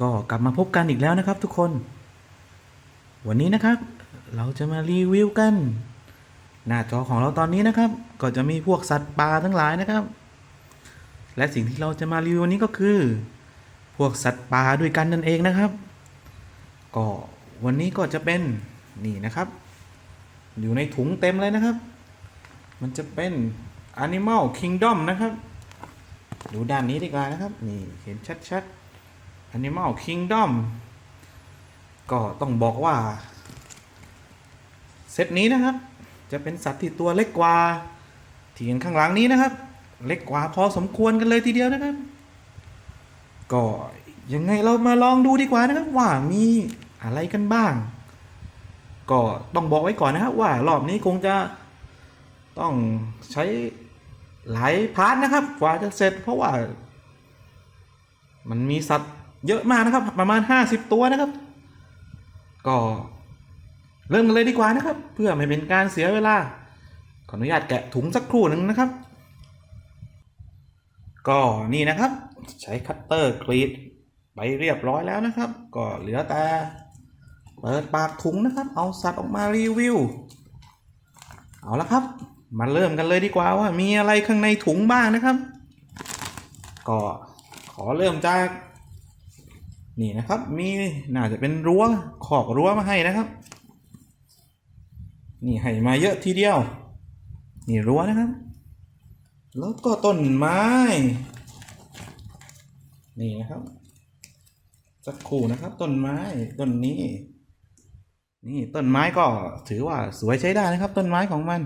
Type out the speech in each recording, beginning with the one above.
ก็กลับมาพบกันอีกแล้วนะครับทุกคน วันนี้นะครับ เราจะมารีวิวกัน หน้าจอของเราตอนนี้นะครับ ก็จะมีพวกสัตว์ป่าทั้งหลายนะครับ และสิ่งที่เราจะมารีวิววันนี้ก็คือ พวกสัตว์ป่าด้วยกันนั่นเองนะครับ ก็วันนี้ก็จะเป็นนี่นะครับ อยู่ในถุงเต็มเลยนะครับ มันจะเป็น Animal Kingdom นะครับ ดูด้านนี้ดีกว่านะครับ นี่เห็นชัดๆ Animal Kingdom ก็ต้องบอกว่า เซตนี้นะครับ จะเป็นสัตว์ที่ตัวเล็กกว่าที่เห็นข้างหลังนี้นะครับ เล็กกว่าพอสมควรกันเลยทีเดียวนะครับ ก็ยังไงเรามาลองดูดีกว่านะครับว่ามีอะไรกันบ้าง ก็ต้องบอกไว้ก่อนนะครับว่ารอบนี้คงจะต้องใช้หลายพาร์ทนะครับกว่าจะเสร็จเพราะว่า มันมีสัตว์ เยอะมากนะครับ ประมาณ 50 ตัวนะครับ ก็เริ่มกันเลยดีกว่านะครับ เพื่อไม่เป็นการเสียเวลา ขออนุญาตแกะถุงสักครู่หนึ่งนะครับ ก็นี่นะครับ ใช้คัตเตอร์กรีดไปเรียบร้อยแล้วนะครับ ก็เหลือแต่เปิดปากถุงนะครับ เอาสัตว์ออกมารีวิว เอาละครับ มาเริ่มกันเลยดีกว่าว่ามีอะไรข้างในถุงบ้างนะครับ ก็ขอเริ่มจาก นี่นะครับ มีน่าจะเป็นรั้วขอบรั้วมาให้นะครับ นี่ให้มาเยอะทีเดียว นี่รั้วนะครับ แล้วก็ต้นไม้ นี่นะครับสักครู่นะครับ ต้นไม้ต้นนี้ นี่ต้นไม้ก็ถือว่าสวยใช้ได้นะครับ ต้นไม้ของมัน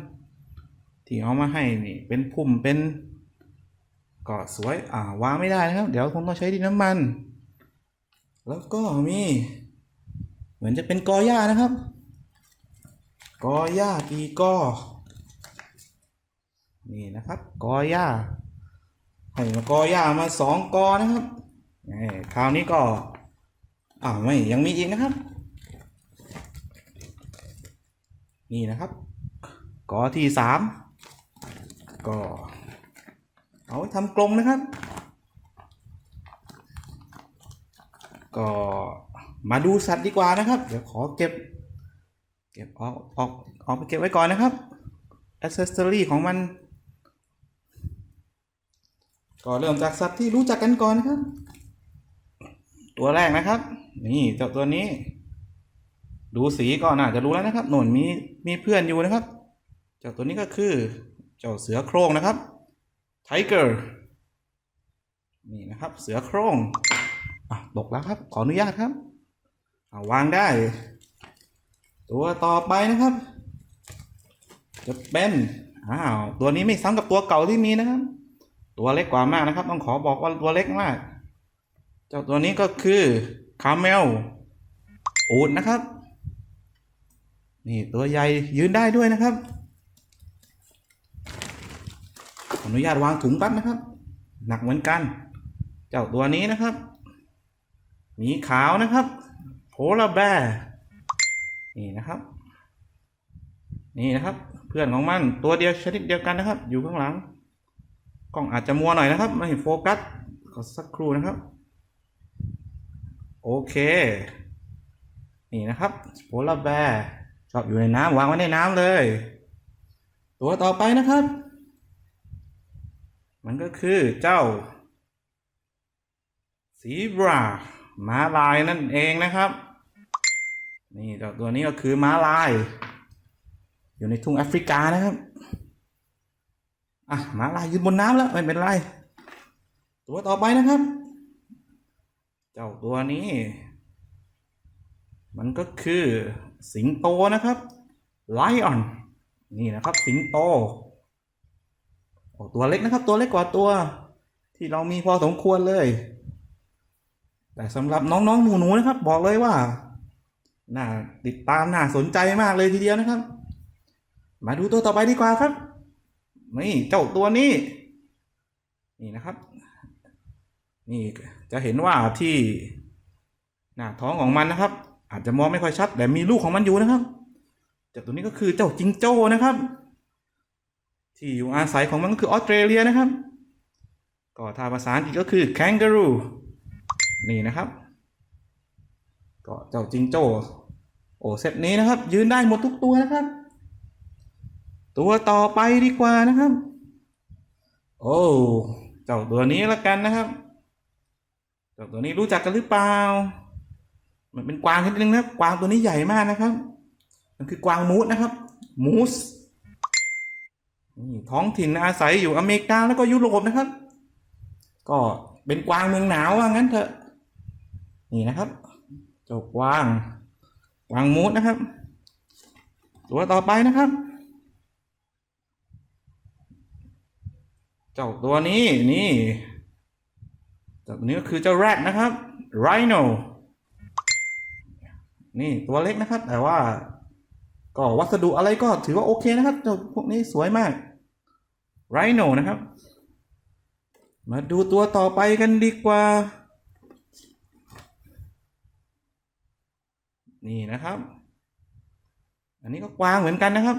ที่เอามาให้นี่เป็นพุ่มเป็นก็สวยอ่าวางไม่ได้นะครับ เดี๋ยวคงต้องใช้ดินน้ำมัน แล้วก็มี เหมือนจะเป็นกอหญ้านะครับ กอหญ้ากีกอนี่นะครับกอหญ้าให้มากอหญ้ามาสองกอนะครับคราวนี้ก็อ่าไม่ยังมีอีกนะครับ นี่นะครับกอที่สามก็เอาไว้ทำกรงนะครับ ก็มาดูสัตว์ดีกว่านะครับ เดี๋ยวขอเก็บ เก็บออกออกออกไปเก็บไว้ก่อนนะครับอ c เซสซอรี่ของมัน ก็เริ่มจากสัตว์ที่รู้จักกันก่อนนะครับ ตัวแรกนะครับ นี่เจ้าตัวนี้ ดูสีก็น่าจะรู้แล้วนะครับหนุนมีมีเพื่อนอยู่นะครับ เจ้าตัวนี้ก็คือเจ้าเสือโคร่งนะครับไทเกอร์นี่นะครับ เสือโคร่ง อะตกแล้วครับ ขออนุญาตครับอาวางได้ ตัวต่อไปนะครับ จะเป็นอ้าวตัวนี้ไม่ซ้ำกับตัวเก่าที่มีนะครับ ตัวเล็กกว่ามากนะครับ ต้องขอบอกว่าตัวเล็กมาก เจ้าตัวนี้ก็คือคาเมลอูดนะครับ นี่ตัวใหญ่ยืนได้ด้วยนะครับออนุญาตวางถุงแป๊บนะครับ หนักเหมือนกัน เจ้าตัวนี้นะครับ หมีขาวนะครับโพลาแบร์นี่นะครับ นี่นะครับ เพื่อนของมันตัวเดียวชนิดเดียวกันนะครับ อยู่ข้างหลัง กล้องอาจจะมัวหน่อยนะครับ ไม่โฟกัสขอสักครู่นะครับ โอเค นี่นะครับโพลาร์แบร์ชอบอยู่ในน้ำวางไว้ในน้ำเลย ตัวต่อไปนะครับ มันก็คือเจ้าซีบรา ม้าลายนั่นเองนะครับ นี่เจ้าตัวนี้ก็คือม้าลาย อยู่ในทุ่งแอฟริกานะครับอะม้าลายยืนบนน้ำแล้วไม่เป็นไร ตัวต่อไปนะครับ เจ้าตัวนี้ มันก็คือสิงโตนะครับไลออนนี่นะครับ สิงโตโอ้ตัวเล็กนะครับ ตัวเล็กกว่าตัว ที่เรามีพอสมควรเลย แต่สำหรับน้องๆหนูหนูๆนะครับ บอกเลยว่าน่าติดตามน่าสนใจมากเลยทีเดียวนะครับ มาดูตัวต่อไปดีกว่าครับนี่เจ้าตัวนี้ นี่นะครับ นี่จะเห็นว่าที่หน้าท้องของมันนะครับ อาจจะมองไม่ค่อยชัด แต่มีลูกของมันอยู่นะครับเจ้าตัวนี้ก็คือเจ้าจิงโจ้นะครับ ที่อยู่อาศัยของมันก็คือออสเตรเลียนะครับ ก็ถ้าภาษาอังกฤษก็คือ kangaroo นี่นะครับ ก็เจ้าจิงโจ้โอ้เซตนี้นะครับ ยืนได้หมดทุกตัวนะครับ ตัวต่อไปดีกว่านะครับ โอ้เจ้าตัวนี้ละกันนะครับเจ้าตัวนี้รู้จักกันหรือเปล่า มันเป็นกวางชนิดนึงนะครับกวางตัวนี้ใหญ่มากนะครับ มันคือกวางมูสนะครับ มูสท้องถิ่นอาศัยอยู่อเมริกาแล้วก็ยุโรปนะครับ ก็เป็นกวางเมืองหนาวว่างั้นเถอะ นี่นะครับเจ้ากวางกวางมูสนะครับ ตัวต่อไปนะครับเจ้าตัวนี้นี่ตัวนี้ก็คือเจ้าแรดนะครับ Rhino นี่ตัวเล็กนะครับ แต่ว่า ก็วัสดุอะไรก็ถือว่าโอเคนะครับเจ้าพวกนี้สวยมาก Rhino นะครับ มาดูตัวต่อไปกันดีกว่า นี่นะครับ อันนี้ก็กวางเหมือนกันนะครับ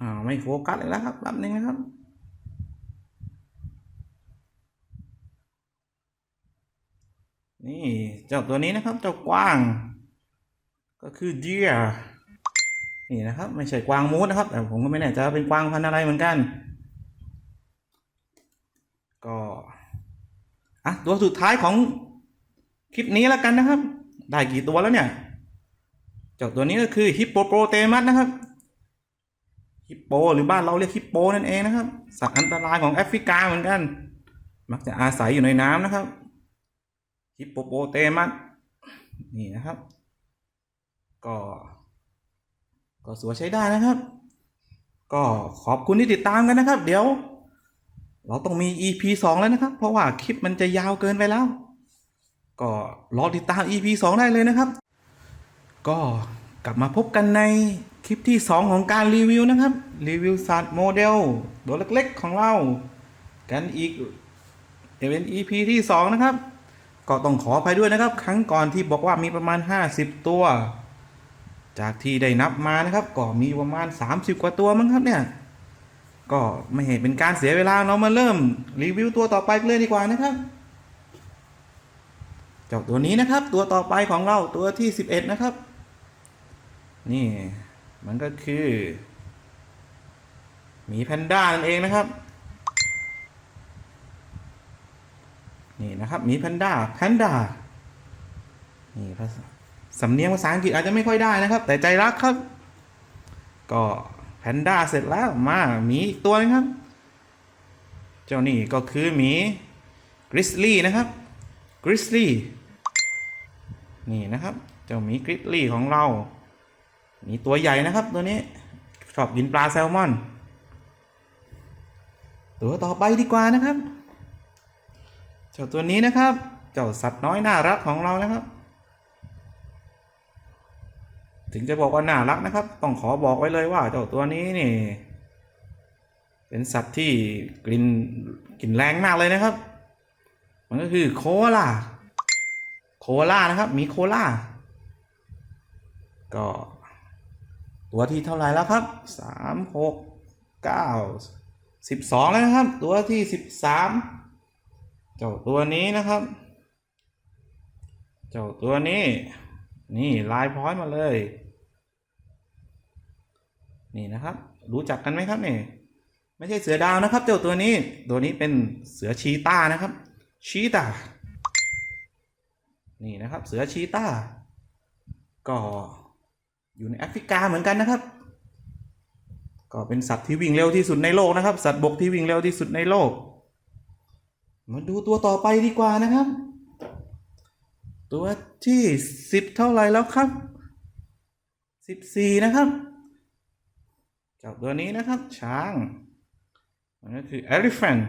อ่าไม่โฟกัสเลยแล้วครับแป๊บนึงนะครับนี่เจ้าตัวนี้นะครับเจ้ากวาง ก็คือ deer นี่นะครับ ไม่ใช่กวางมูสนะครับ แต่ผมก็ไม่แน่ใจว่าเป็นกวางพันธุ์อะไรเหมือนกัน ก็อะตัวสุดท้ายของ คลิปนี้แล้วกันนะครับ ได้กี่ตัวแล้วเนี่ยเจ้าตัวนี้ก็คือฮิปโปโปรเตมัสนะครับฮิปโปหรือบ้านเราเรียกฮิปโปนั่นเองนะครับ สัตว์อันตรายของแอฟริกาเหมือนกัน มักจะอาศัยอยู่ในน้ำนะครับฮิปโปโปเตมัสนี่นะครับ ก็ ก็สวยใช้ได้นะครับ ก็ขอบคุณที่ติดตามกันนะครับ เดี๋ยว เราต้องมี EP 2 แล้วนะครับ เพราะว่าคลิปมันจะยาวเกินไปแล้ว ก็รอติดตาม EP 2 ได้เลยนะครับ ก็กลับมาพบกันในคลิปที่ 2 ของการรีวิวนะครับ รีวิวสัตว์โมเดลตัวเล็กๆของเรา กันอีกจะเป็น EP ที่ 2 นะครับ ก็ต้องขออภัยด้วยนะครับ ครั้งก่อนที่บอกว่ามีประมาณ 50 ตัว จากที่ได้นับมานะครับ ก็มีประมาณ 30 กว่าตัวมั้งครับเนี่ย ก็ไม่เห็นเป็นการเสียเวลาเรามาเริ่มรีวิวตัวต่อไปเลยดีกว่านะครับ จ้าตัวนี้นะครับ ตัวต่อไปของเราตัวที่ 11 นะครับ นี่มันก็คือหมีแพนด้านั่นเองนะครับ นี่นะครับหมีแพนด้าแพนด้านี่ภาษาสำเนียงภาษาอังกฤษอาจจะไม่ค่อยได้นะครับ แต่ใจรักครับ ก็แพนด้าเสร็จแล้วมาหมีอีกตัวนึงครับ เจ้านี่ก็คือหมีกริซลี่นะครับกริซลี่ นี่นะครับเจ้าหมีกริซลี่ของเรามีตัวใหญ่นะครับตัวนี้ชอบกินปลาแซลมอน ตัวต่อไปดีกว่านะครับเจ้าตัวนี้นะครับ เจ้าสัตว์น้อยน่ารักของเรานะครับ ถึงจะบอกว่าน่ารักนะครับ ต้องขอบอกไว้เลยว่าเจ้าตัวนี้นี่ เป็นสัตว์ที่กลิ่นกลิ่นแรงมากเลยนะครับ มันก็คือโคลา โคอาลานะครับมีโคอาลาก็ ตัวที่เท่าไหร่แล้วครับสามหกเก้าสิบสองแล้วนะครับ ตัวที่สิบสามเจ้าตัวนี้นะครับ เจ้าตัวนี้ นี่ลายพร้อยมาเลย นี่นะครับ รู้จักกันไหมครับนี่ไม่ใช่เสือดาวนะครับ เจ้าตัวนี้ ตัวนี้เป็นเสือชีต้านะครับชีต้า นี่นะครับ เสือชีตาก็อยู่ในแอฟริกาเหมือนกันนะครับ ก็เป็นสัตว์ที่วิ่งเร็วที่สุดในโลกนะครับ สัตว์บกที่วิ่งเร็วที่สุดในโลก มาดูตัวต่อไปดีกว่านะครับ ตัวที่สิบเท่าไหร่แล้วครับสิบสี่นะครับเจ้าตัวนี้นะครับช้างมันก็คือ elephant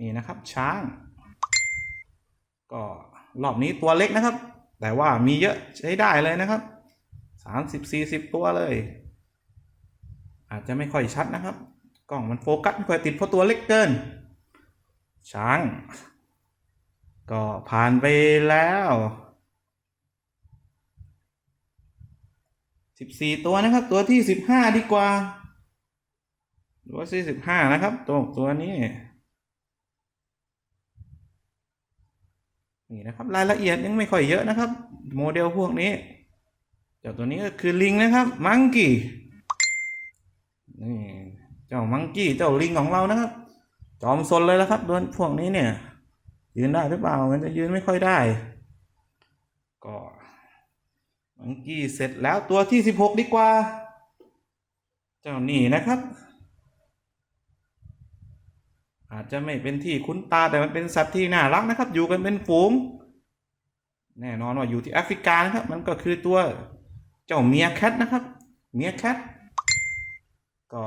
นี่นะครับช้าง ก็ รอบนี้ตัวเล็กนะครับ แต่ว่ามีเยอะใช้ได้เลยนะครับสามสิบสี่สิบตัวเลย อาจจะไม่ค่อยชัดนะครับ กล้องมันโฟกัสไม่ค่อยติดเพราะตัวเล็กเกิน ช้าง ก็ผ่านไปแล้วสิบสี่ตัวนะครับ ตัวที่สิบห้าดีกว่าตัวที่สิบห้านะครับ ตัวตัวนี้ นี่นะครับรายละเอียดยังไม่ค่อยเยอะนะครับ โมเดลพวกนี้เจ้าตัวนี้ก็คือลิงนะครับมังกี้นี่เจ้ามังกี้เจ้าลิงของเรานะครับ จอมซนเลยแล้วครับตัวพวกนี้เนี่ย ยืนได้หรือเปล่ามันจะยืนไม่ค่อยได้ ก็มังกี้เสร็จแล้วตัวที่สิบหกดีกว่า เจ้านี่นะครับ อาจจะไม่เป็นที่คุ้นตาแต่มันเป็นสัตว์ที่น่ารักนะครับ อยู่กันเป็นฝูง แน่นอนว่าอยู่ที่แอฟริกานะครับ มันก็คือตัวเจ้าเมียแคทนะครับ เมียแคทก็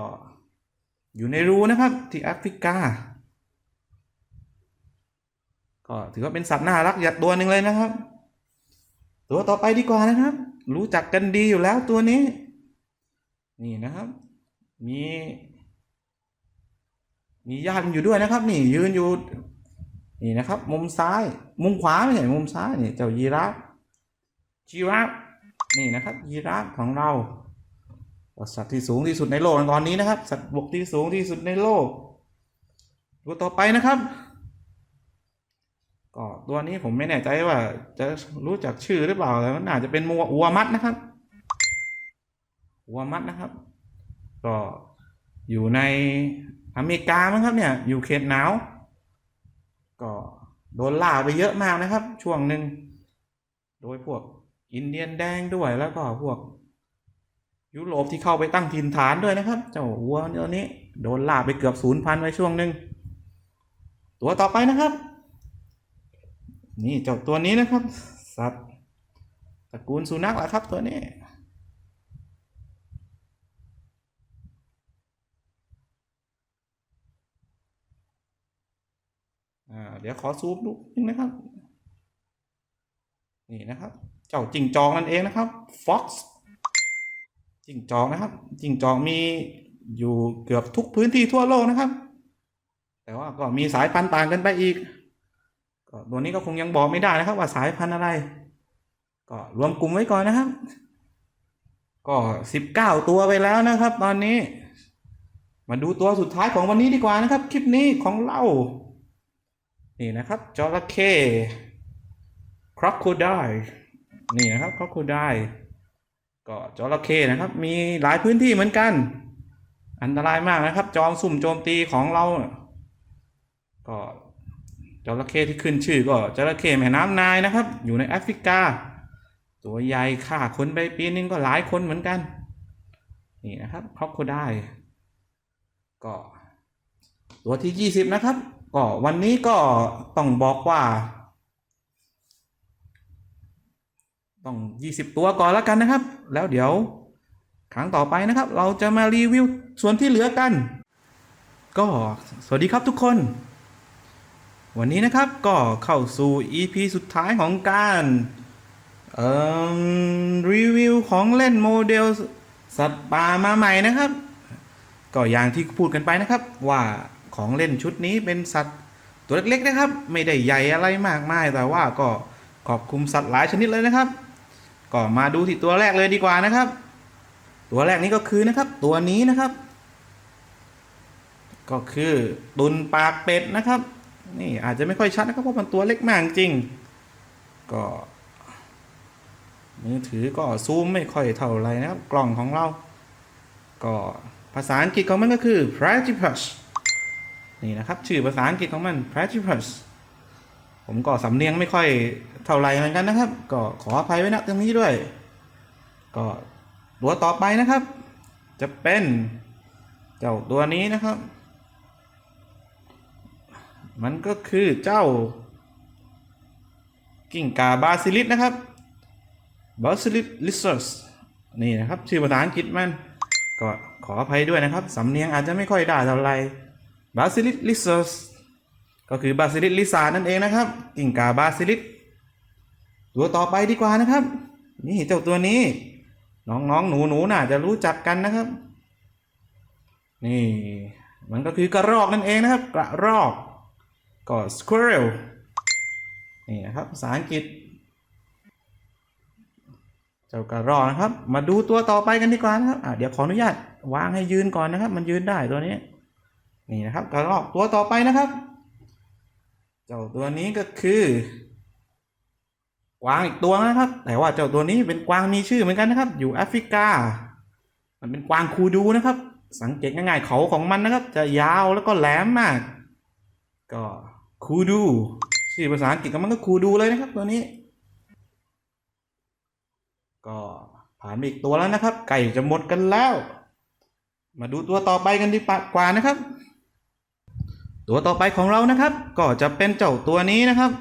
อยู่ในรูนะครับที่แอฟริกา ก็ถือว่าเป็นสัตว์น่ารักอย่างตัวหนึ่งเลยนะครับ ตัวต่อไปดีกว่านะครับ รู้จักกันดีอยู่แล้วตัวนี้ นี่นะครับ มี มีญาติมันอยู่ด้วยนะครับ นี่ยืนอยู่นี่นะครับ มุมซ้าย มุมขวาไม่ใช่มุมซ้ายนี่เจ้ายีราฟจีราฟนี่นะครับยีราฟของเราสัตว์ที่สูงที่สุดในโลกตอนนี้นะครับ สัตว์บกที่สูงที่สุดในโลกตัวต่อไปนะครับก็ตัวนี้ผมไม่แน่ใจว่า จะรู้จักชื่อหรือเปล่าแต่มันน่าจะเป็นมัวอัวมัดนะครับอัวมัดนะครับ ก็อยู่ใน อเมริกามั้งครับเนี่ย อยู่เขตหนาว ก็โดนล่าไปเยอะมากนะครับ ช่วงหนึ่งโดยพวกอินเดียนแดงด้วยแล้วก็พวก ยุโรปที่เข้าไปตั้งถิ่นฐานด้วยนะครับ เจ้าวัวตัวนี้ โดนล่าไปเกือบศูนย์พันไปช่วงหนึ่งตัวต่อไปนะครับ นี่เจ้าตัวนี้นะครับ สัตว์ตระกูลสุนัขแหละครับตัวนี้ อ่าเดี๋ยวขอซูมดูนิดนะครับ นี่นะครับ เจ้าจิงจอกนั่นเองนะครับ fox จิงจอกนะครับ จิงจอกมีอยู่เกือบทุกพื้นที่ทั่วโลกนะครับ แต่ว่าก็มีสายพันธุ์ต่างกันไปอีก ก็ตัวนี้ก็คงยังบอกไม่ได้นะครับ ว่าสายพันธุ์อะไร ก็รวมกลุ่มไว้ก่อนนะครับ ก็สิบเก้าตัวไปแล้วนะครับ ตอนนี้ มาดูตัวสุดท้ายของวันนี้ดีกว่านะครับ คลิปนี้ของเรา นี่นะครับจระเข้คร o โคไดนี่นะครับคร o โคไดก็จระเข้นะครับ มีหลายพื้นที่เหมือนกัน อันตรายมากนะครับ จอมสุ่มโจมตีของเรา ก็จระเข้ที่ขึ้นชื่อ ก็จระเข้แม่น้ำนายนะครับ อยู่ในแอฟริกา ตัวใหญ่ฆ่าคนไปปีนึงก็หลายคนเหมือนกัน นี่นะครับคร o โคไดก็ตัวที่ยี่สิบนะครับ ก็วันนี้ก็ต้องบอกว่า ต้องยี่สิบตัวก่อนแล้วกันนะครับ แล้วเดี๋ยวครั้งต่อไปนะครับ เราจะมารีวิวส่วนที่เหลือกัน ก็สวัสดีครับทุกคน วันนี้นะครับก็เข้าสู่ EP สุดท้ายของการรีวิวของเล่นโมเดลสัตว์ป่ามาใหม่นะครับ ก็อย่างที่พูดกันไปนะครับว่า ของเล่นชุดนี้เป็นสัตว์ตัวเล็กๆนะครับ ไม่ได้ใหญ่อะไรมากมาย แต่ว่าก็ครอบคลุมสัตว์หลายชนิดเลยนะครับ ก็มาดูที่ตัวแรกเลยดีกว่านะครับ ตัวแรกนี้ก็คือนะครับ ตัวนี้นะครับ ก็คือตุนปากเป็ดนะครับ นี่อาจจะไม่ค่อยชัดนะครับเพราะมันตัวเล็กมากจริง ก็มือถือก็ซูมไม่ค่อยเท่าไรนะครับ กล่องของเรา ก็ภาษาอังกฤษของมันก็คือ platypus นี่นะครับ ชื่อภาษาอังกฤษของมัน platypus ผมก็สำเนียงไม่ค่อยเท่าไรเหมือนกันนะครับ ก็ขออภัยไว้ณตรงนี้ด้วย ก็ตัวต่อไปนะครับ จะเป็นเจ้าตัวนี้นะครับ มันก็คือเจ้า กิ้งก่าบาซิลิสนะครับบาซิลิสลิซัสนี่นะครับ ชื่อภาษาอังกฤษมัน ก็ขออภัยด้วยนะครับ สำเนียงอาจจะไม่ค่อยได้เท่าไหร่ บาซิลิสลิซัสก็คือบาซิลิสลิซานั่นเองนะครับกิ้งกาบาซิลิสตัวต่อไปดีกว่านะครับ นี่เจ้าตัวนี้ น้องๆหนูหนูๆน่าจะรู้จักกันนะครับ นี่ มันก็คือกระรอกนั่นเองนะครับ กระรอกก็ squirrel นี่นะครับภาษาอังกฤษ เจ้ากระรอกนะครับ มาดูตัวต่อไปกันดีกว่านะครับอะเดี๋ยวขออนุญาตวางให้ยืนก่อนนะครับ มันยืนได้ตัวนี้ นี่นะครับกระรอกตัวต่อไปนะครับ เจ้าตัวนี้ก็คือกวางอีกตัวนะครับ แต่ว่าเจ้าตัวนี้เป็นกวางมีชื่อเหมือนกันนะครับ อยู่แอฟริกา มันเป็นกวางคูดูนะครับ สังเกตง่ายๆเขาของมันนะครับ จะยาวแล้วก็แหลมมาก ก็คูดูชื่อภาษาอังกฤษก็มันก็คูดูเลยนะครับ ตัวนี้ ก็ผ่านไปอีกตัวแล้วนะครับ ไก่จะหมดกันแล้ว มาดูตัวต่อไปกันดีกว่านะครับ ตัวต่อไปของเรานะครับ ก็จะเป็นเจ้าตัวนี้นะครับ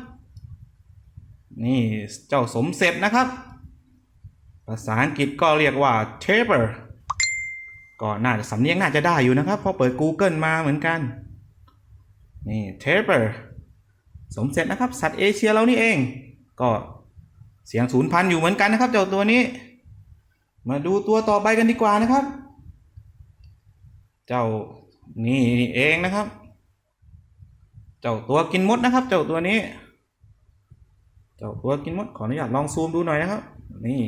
นี่เจ้าสมเสร็จนะครับ ภาษาอังกฤษก็เรียกว่า taper ก็น่าจะสำเนียงน่าจะได้อยู่นะครับเพราะเปิด Google มาเหมือนกัน นี่ taper สมเสร็จนะครับ สัตว์เอเชียเรานี่เอง ก็เสียงศูนย์พันอยู่เหมือนกันนะครับ เจ้าตัวนี้ มาดูตัวต่อไปกันดีกว่านะครับ เจ้านี่เองนะครับ เจ้าตัวกินมดนะครับ เจ้าตัวนี้ เจ้าตัวกินมดขออนุญาตลองซูมดูหน่อยนะครับ นี่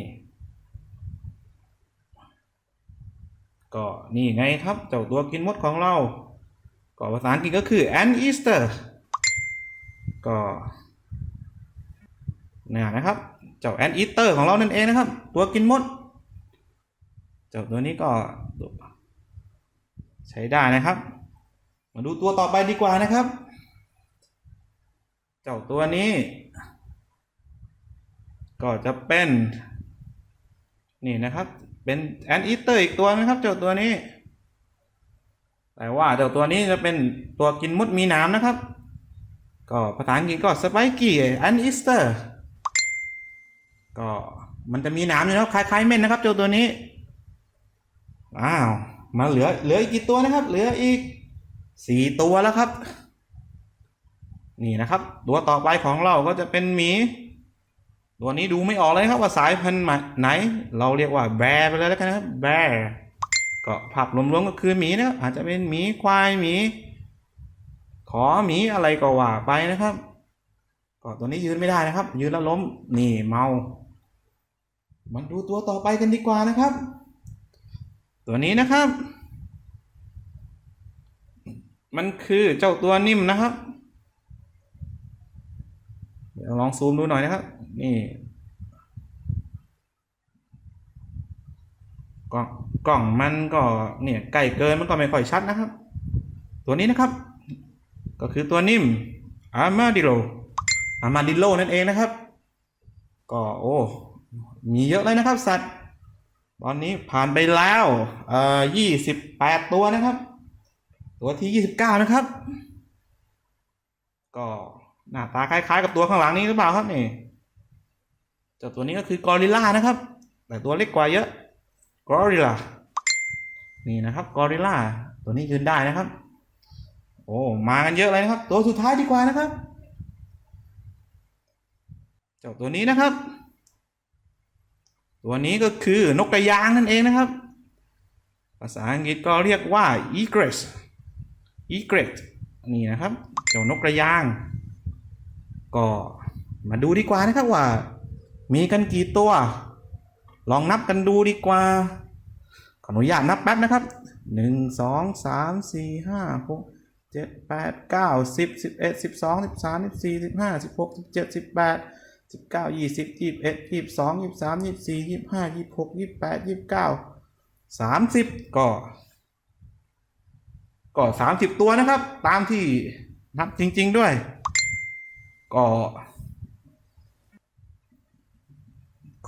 ก็นี่ไงครับ เจ้าตัวกินมดของเรา ก็ภาษาอังกฤษก็คือ an easter ก็นี่นะครับ เจ้า an eater ของเรานั่นเองนะครับ ตัวกินมด เจ้าตัวนี้ก็ใช้ได้นะครับ มาดูตัวต่อไปดีกว่านะครับ จ้าตัวนี้ ก็จะเป็น นี่นะครับ เป็นแอนอีเตอร์อีกตัวนะครับเจ้าตัวนี้ แต่ว่าเจ้าตัวนี้จะเป็นตัวกินมดมีนามนะครับ ก็ภาษาอังกฤษก็สไปกี้แอนอีสเตอร์ก็มันจะมีนามอยู่นะครับคล้ายๆเม่นนะครับเจ้าตัวนี้อ้าวมาเหลือเหลืออีกกี่ตัวนะครับ เหลืออีกสี่ตัวแล้วครับ นี่นะครับ ตัวต่อไปของเราก็จะเป็นหมี ตัวนี้ดูไม่ออกเลยครับว่าสายพันธุ์ไหน เราเรียกว่าแบร์ไปเลยแล้วกันนะครับแบร์ก็ภาพรวมๆก็คือหมีนะอาจจะเป็นหมีควายหมี ขอหมีอะไรก็ว่าไปนะครับก็ตัวนี้ยืนไม่ได้นะครับ ยืนแล้วล้มนี่เมามาดูตัวต่อไปกันดีกว่านะครับ ตัวนี้นะครับ มันคือเจ้าตัวนิ่มนะครับ ลองซูมดูหน่อยนะครับ นี่กล่องกล่องมันก็เนี่ยใกล้เกินมันก็ไม่ค่อยชัดนะครับ ตัวนี้นะครับ ก็คือตัวนิ่มอาร์มาดิโลอาร์มาดิโลนั่นเองนะครับ ก็โอ้มีเยอะเลยนะครับ สัตว์ ตอนนี้ผ่านไปแล้วเอ่อยี่สิบแปดตัวนะครับ ตัวที่ยี่สิบเก้านะครับ ก็ หน้าตาคล้ายๆ กับตัวข้างหลังนี้หรือเปล่าครับนี่เจ้าตัวนี้ก็คือกอริลลานะครับ แต่ตัวเล็กกว่าเยอะกอริลลานี่นะครับกอริลลาตัวนี้ยืนได้นะครับ โอ้มากันเยอะเลยนะครับ ตัวสุดท้ายดีกว่านะครับ เจ้าตัวนี้นะครับ ตัวนี้ก็คือนกกระยางนั่นเองนะครับ ภาษาอังกฤษก็เรียกว่า egret egret นี่นะครับ เจ้านกกระยาง ก็มาดูดีกว่านะครับว่า มีกันกี่ตัว ลองนับกันดูดีกว่า ขออนุญาตนับแป๊บนะครับหนึ่งสองสามสี่ห้าหกเจ็ดแปดเก้าสิบสิบเอ็ดสิบสองสิบสามสิบสี่สิบห้าสิบหกสิบเจ็ดสิบแปดสิบเก้ายี่สิบยี่สิบเอ็ดยี่สิบสองยี่สิบสามยี่สิบสี่ยี่สิบห้ายี่สิบหกยี่สิบแปดยี่สิบเก้าสามสิบก็ ก็สามสิบตัวนะครับ ตามที่นับจริง ๆ ด้วย ก็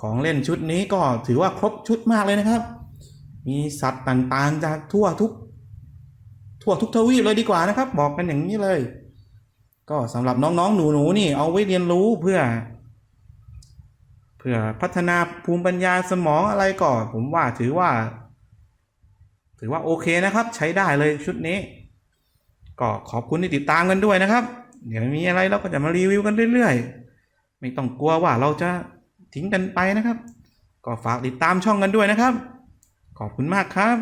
ของเล่นชุดนี้ก็ถือว่าครบชุดมากเลยนะครับ มีสัตว์ต่างๆจากทั่วทุก ทั่วทุกทวีปเลยดีกว่านะครับ บอกกันอย่างนี้เลย ก็สำหรับน้องๆ หนูๆนี่เอาไว้เรียนรู้เพื่อ เพื่อพัฒนาภูมิปัญญาสมองอะไรก็ผมว่าถือว่า ถือว่าโอเคนะครับ ใช้ได้เลยชุดนี้ ก็ขอบคุณที่ติดตามกันด้วยนะครับ เดี๋ยวมีอะไรเราก็จะมารีวิวกันเรื่อยๆ ไม่ต้องกลัวว่าเราจะทิ้งกันไปนะครับ ก็ฝากติดตามช่องกันด้วยนะครับ ขอบคุณมากครับ